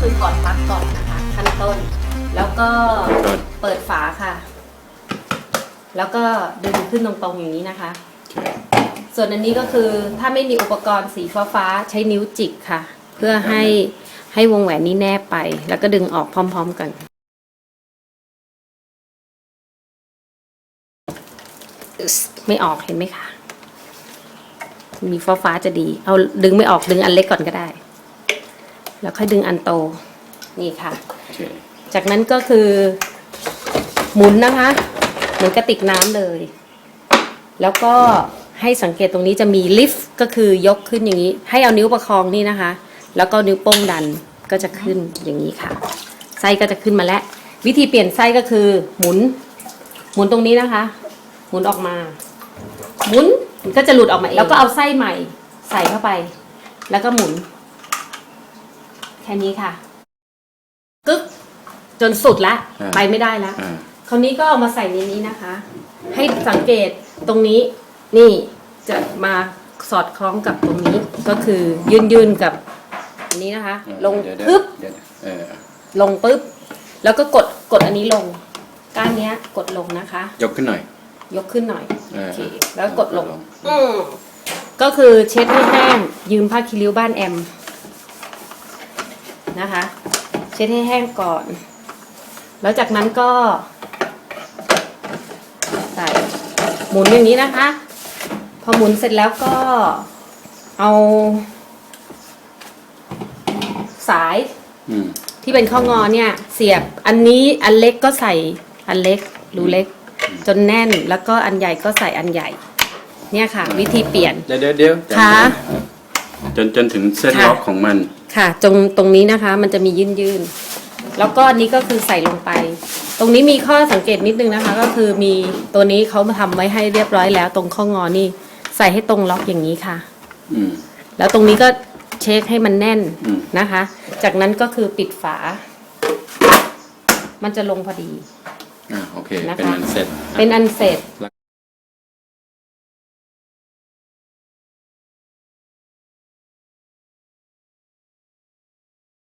คือถอดปลั๊กก่อนนะคะขั้นต้น แล้วก็ก็เปิดฝาค่ะ แล้วก็ดึงขึ้นตรงๆอย่างนี้นะคะ ส่วนอันนี้ก็คือถ้าไม่มีอุปกรณ์สีฟ้าฟ้าๆใช้นิ้วจิกค่ะ เพื่อให้ให้วงแหวนนี้แนบไป แล้วก็ดึงออกพร้อม ๆกันอึ๊สไม่ออกเห็นไหมคะ มีฟ้าฟ้าๆจะดี เอาดึงไม่ออกดึงอันเล็กก่อนก็ได้ แล้วค่อยดึงอันโต นี่ค่ะ จากนั้นก็คือ หมุนนะคะ เหมือนกระติกน้ำเลย แล้วก็ให้สังเกตตรงนี้จะมีลิฟต์ก็คือยกขึ้นอย่างนี้ ให้เอานิ้วประคองนี่นะคะ แล้วก็นิ้วโป้งดันก็จะขึ้นอย่างนี้ค่ะ ไส้ก็จะขึ้นมาแล้ว วิธีเปลี่ยนไส้ก็คือ หมุน หมุนตรงนี้นะคะ หมุนออกมา หมุนมันก็จะหลุดออกมาเองแล้วก็เอาไส้ใหม่ใส่เข้าไป แล้วก็หมุน แค่นี้ค่ะ กึก จนสุดละ อ่า ไปไม่ได้ละ อ่า คราวนี้ก็เอามาใส่ในนี้นะคะ ให้สังเกตตรงนี้นี่จะมาสอดคล้องกับตรงนี้ก็คือยืนยืนๆกับอันนี้นะคะ ลงเดี๋ยวเดี๋ยวปึ๊บเดี๋ยวเออลงปึ๊บแล้วก็กดกดอันนี้ลง ก้านเนี้ยกดลงนะคะ ยกขึ้นหน่อยยกขึ้นหน่อยเอโออเคแล้วกดลงกดลง อืมก็คือเช็ดให้แห้งยืมผ้าคีริ้วบ้านแอม นะคะ เช็ดให้แห้งก่อน แล้วจากนั้นก็ ใส่หมุนอย่างนี้นะคะ พอหมุนเสร็จแล้วก็เอา สายอืมที่เป็นข้องอเนี่ย เสียบอันนี้อันเล็กก็ใส่อันเล็กรูเล็ก จนแน่นแล้วก็อันใหญ่ก็ใส่อันใหญ่ เนี่ยค่ะ วิธีเปลี่ยน เดี๋ยวเดี๋ยวเดี๋ยวค่ะจนจนถึงเส้นค่ะล็อกของมัน ค่ะตรงตรงนี้นะคะมันจะมียื่นยื่นๆแล้วก็อันนี้ก็คือใส่ลงไป ตรงนี้มีข้อสังเกตนิดนึงนะคะ ก็คือมีตัวนี้เขามาทำไว้ให้เรียบร้อยแล้ว ตรงข้องอนี่ ใส่ให้ตรงล็อกอย่างนี้ค่ะอืมแล้วตรงนี้ก็เช็คให้มันแน่นอืมนะคะ จากนั้นก็คือปิดฝา มันจะลงพอดีอ่าโอเคนะคะเป็นอันเสร็จ เป็นอันเสร็จ